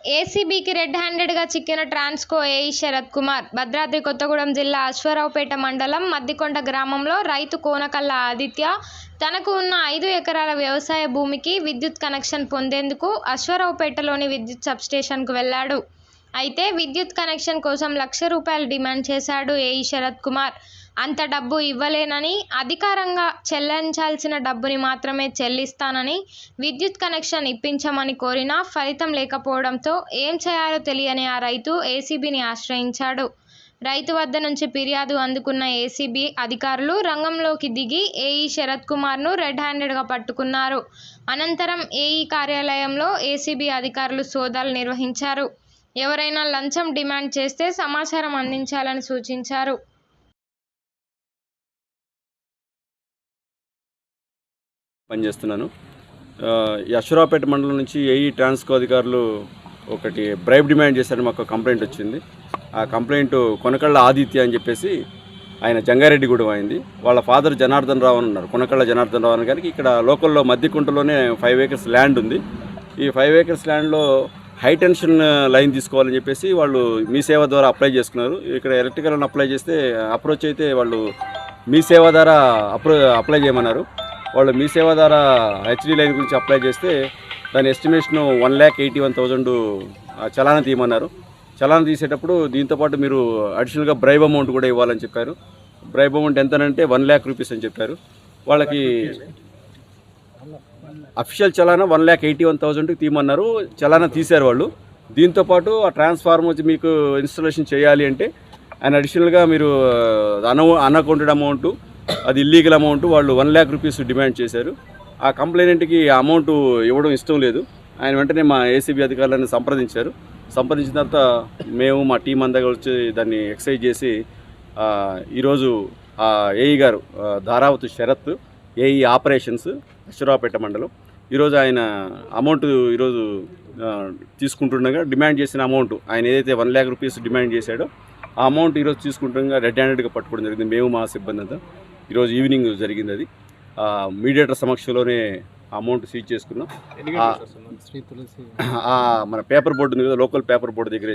ఏసీబీకి red హ్యాండెడ్గా చిక్కిన Transco AE Sarath Kumar Bhadradri Kothagudem జిల్లా అశ్వరావుపేట మండలం మద్దికొండ గ్రామంలో రైతు కోనకల్ల ఆదిత్య తనకు ఉన్న ఐదు ఎకరాల వ్యవసాయ భూమికి విద్యుత్ కనెక్షన్ పొందేందుకు అశ్వరావుపేటలోని విద్యుత్ సబ్స్టేషన్కు వెళ్ళాడు. అయితే విద్యుత్ కనెక్షన్ కోసం లక్ష రూపాయలు డిమాండ్ చేశాడు ఏఈ శరత్ కుమార్. అంత డబ్బు ఇవ్వలేనని అధికారంగా చెల్లించాల్సిన డబ్బుని మాత్రమే చెల్లిస్తానని విద్యుత్ కనెక్షన్ ఇప్పించమని కోరినా ఫలితం లేకపోవడంతో ఏం చేయాలో తెలియని ఆ రైతు ఏసీబీని ఆశ్రయించాడు. రైతు వద్ద నుంచి ఫిర్యాదు అందుకున్న ఏసీబీ అధికారులు రంగంలోకి దిగి ఏఈ శరత్ కుమార్ను రెడ్ హ్యాండెడ్గా పట్టుకున్నారు. అనంతరం ఏఈ కార్యాలయంలో ఏసీబీ అధికారులు సోదాలు నిర్వహించారు. ఎవరైనా లంచం డిమాండ్ చేస్తే సమాచారం అందించాలని సూచించారు. పనిచేస్తున్నాను. యశ్వరాపేట మండలం నుంచి ఏఈ ట్రాన్స్కో అధికారులు ఒకటి బ్రైబ్ డిమాండ్ చేశారని మాకు కంప్లైంట్ వచ్చింది. ఆ కంప్లైంట్ కొనకళ్ళ ఆదిత్య అని చెప్పేసి ఆయన జంగారెడ్డిగూడెం అయింది. వాళ్ళ ఫాదర్ జనార్దన్ రావు అని ఉన్నారు. కొనకళ్ళ జనార్దన్ రావు అని గారికి ఇక్కడ లోకల్లో మధ్యకుంటలోనే ఫైవ్ ఏకర్స్ ల్యాండ్ ఉంది. ఈ ఫైవ్ ఏకర్స్ ల్యాండ్లో హై టెన్షన్ లైన్ తీసుకోవాలని చెప్పేసి వాళ్ళు మీ సేవ ద్వారా అప్లై చేసుకున్నారు. ఇక్కడ ఎలక్ట్రికల్ అప్లై చేస్తే అప్రోచ్ అయితే వాళ్ళు మీ సేవ ద్వారా అప్రో అప్లై చేయమన్నారు. వాళ్ళు మీ సేవ ద్వారా హెచ్డి లైన్ గురించి అప్లై చేస్తే దాని estimation one lakh eighty one thousand చలానా తీయమన్నారు. చలానా తీసేటప్పుడు దీంతోపాటు మీరు అడిషనల్గా బ్రైబ్ అమౌంట్ కూడా ఇవ్వాలని చెప్పారు. బ్రైబ్ అమౌంట్ ఎంతనంటే వన్ ల్యాక్ రూపీస్ అని చెప్పారు. వాళ్ళకి అఫిషియల్ చలానా వన్ ల్యాక్ ఎయిటీ వన్ థౌజండ్కి తీయమన్నారు. చలానా తీశారు వాళ్ళు. దీంతోపాటు ఆ ట్రాన్స్ఫార్మర్ వచ్చి మీకు ఇన్స్టాలేషన్ చేయాలి అంటే అండ్ అడిషనల్గా మీరు అన అన్అకౌంటెడ్ అమౌంట్ అది ఇల్లీగల్ అమౌంట్ వాళ్ళు వన్ ల్యాక్ రూపీస్ డిమాండ్ చేశారు. ఆ కంప్లైనెంట్కి ఆ అమౌంట్ ఇవ్వడం ఇష్టం లేదు. ఆయన వెంటనే మా ఏసీబీ అధికారులను సంప్రదించారు. సంప్రదించిన తర్వాత మేము మా టీం అంతా వచ్చి దాన్ని ఎక్సైజ్ చేసి ఈరోజు ఆ ఏఈ గారు ధారావతి శరత్ ఏఈ ఆపరేషన్స్ అశ్వరావుపేట మండలం. ఈరోజు ఆయన అమౌంట్ ఈరోజు తీసుకుంటుండగా డిమాండ్ చేసిన అమౌంట్ ఆయన ఏదైతే వన్ ల్యాక్ రూపీస్ డిమాండ్ చేశాడో ఆ అమౌంట్ ఈరోజు తీసుకుంటుండగా రెడ్ హ్యాండెడ్గా పట్టుకోవడం జరిగింది. మేము మా సిబ్బంది అంతా. ఈరోజు ఈవినింగ్ జరిగింది అది ఆ, మీడియేటర్ సమక్షంలోనే ఆ అమౌంట్ సీజ్ చేసుకున్నాం. ఆ, శ్రీ తులసి. ఆ, మన పేపర్ బోర్డు ఉంది కదా లోకల్ పేపర్ బోర్డు దగ్గర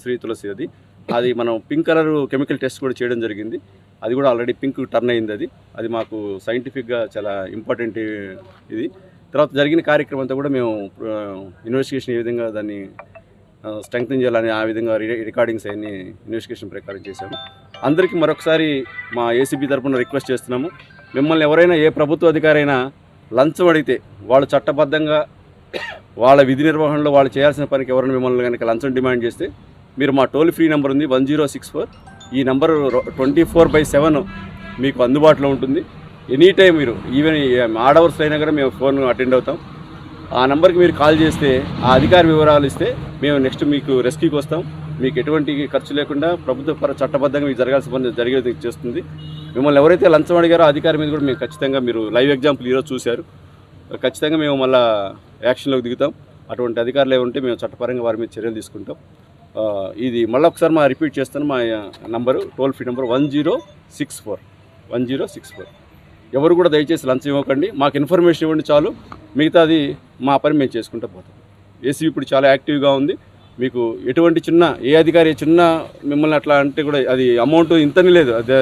శ్రీ తులసి. అది. అది మనం పింక్ కలర్ కెమికల్ టెస్ట్ కూడా చేయడం జరిగింది. అది కూడా ఆల్రెడీ పింక్ టర్న్ అయింది అది అది మాకు సైంటిఫిక్గా చాలా ఇంపార్టెంట్ ఇది. తర్వాత జరిగిన కార్యక్రమం అంతా కూడా మేము ఇన్వెస్టిగేషన్ ఏ విధంగా దాన్ని స్ట్రెంగ్తన్ చేయాలని ఆ విధంగా రి- రికార్డింగ్స్ అన్ని ఇన్వెస్టిగేషన్ ప్రకారం చేశాము. అందరికీ మరొకసారి మా ఏసీబీ తరఫున రిక్వెస్ట్ చేస్తున్నాము. మిమ్మల్ని ఎవరైనా ఏ ప్రభుత్వ అధికారైనా లంచం అడిగితే వాళ్ళు చట్టబద్ధంగా వాళ్ళ విధి నిర్వహణలో వాళ్ళు చేయాల్సిన పనికి ఎవరైనా మిమ్మల్ని కనుక లంచం డిమాండ్ చేస్తే మీరు మా టోల్ ఫ్రీ నెంబర్ ఉంది వన్ జీరో సిక్స్ ఫోర్. ఈ number twenty four by seven మీకు అందుబాటులో ఉంటుంది. ఎనీ టైం మీరు ఈవెన్ ఆడ్ అవర్స్ అయినా కూడా మేము ఫోన్ అటెండ్ అవుతాం. ఆ నెంబర్కి మీరు కాల్ చేస్తే ఆ అధికారి వివరాలు ఇస్తే మేము నెక్స్ట్ మీకు రెస్క్యూకి వస్తాం. మీకు ఎటువంటి ఖర్చు లేకుండా ప్రభుత్వ పర చట్టబద్ధంగా మీకు జరగాల్సిన పని జరిగేది చేస్తుంది. మిమ్మల్ని ఎవరైతే లంచం అడిగారో అధికారి మీద కూడా మేము ఖచ్చితంగా మీరు లైవ్ ఎగ్జాంపుల్ ఈరోజు చూశారు. ఖచ్చితంగా మేము మళ్ళీ యాక్షన్లోకి దిగుతాం. అటువంటి అధికారులు ఏమంటే మేము చట్టపరంగా వారి మీద చర్యలు తీసుకుంటాం. ఇది మళ్ళీ ఒకసారి మా రిపీట్ చేస్తాను. మా number toll free number one zero six four. One zero six four. ఎవరు కూడా దయచేసి లంచం ఇవ్వకండి. మాకు ఇన్ఫర్మేషన్ ఇవ్వండి చాలు. మిగతాది మా పని మేము చేసుకుంటూ పోతాం. ఏసీ ఇప్పుడు చాలా యాక్టివ్గా ఉంది. మీకు ఎటువంటి చిన్న ఏ అధికారి చిన్న మిమ్మల్ని అట్లా అంటే కూడా అది అమౌంట్ ఇంతని లేదు. అదే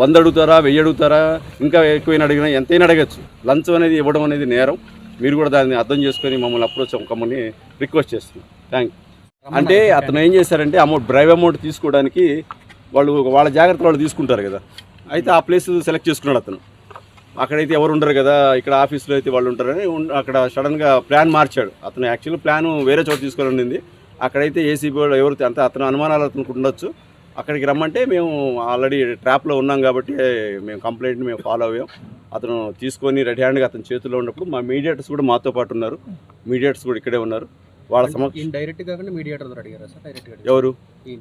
వంద అడుగుతారా వెయ్యి అడుగుతారా ఇంకా ఎక్కువైనా అడిగినా ఎంతైనా అడగచ్చు. లంచం అనేది ఇవ్వడం అనేది నేరం. మీరు కూడా దాన్ని అర్థం చేసుకొని మమ్మల్ని అప్రోచ్ అవ్వకమని రిక్వెస్ట్ చేస్తున్నాం. థ్యాంక్ అంటే అతను ఏం చేశారంటే అమౌంట్ డ్రైవ్ అమౌంట్ తీసుకోవడానికి వాళ్ళు వాళ్ళ జాగ్రత్త వాళ్ళు తీసుకుంటారు కదా. అయితే ఆ ప్లేస్ సెలెక్ట్ చేసుకున్నాడు అతను. అక్కడైతే ఎవరు ఉండరు కదా ఇక్కడ ఆఫీస్లో అయితే వాళ్ళు ఉంటారని అక్కడ సడన్గా ప్లాన్ మార్చాడు. అతను యాక్చువల్ ప్లాన్ వేరే చోట తీసుకొని ఉండింది అక్కడైతే ఏసీబీ వాళ్ళు ఎవరు అంత అతను అనుమానాలు అతనికి ఉండొచ్చు. అక్కడికి రమ్మంటే మేము ఆల్రెడీ ట్రాప్లో ఉన్నాం కాబట్టి మేము కంప్లైంట్ మేము ఫాలో అయ్యాం. అతను తీసుకొని రెడీ హ్యాండ్గా అతని చేతిలో ఉన్నప్పుడు మా మీడియేటర్స్ కూడా మాతో పాటు ఉన్నారు. మీడియేటర్స్ కూడా ఇక్కడే ఉన్నారు. వాళ్ళ సమక్ష డైరెక్ట్ కాకుండా మీడియేటర్ ఎవరు?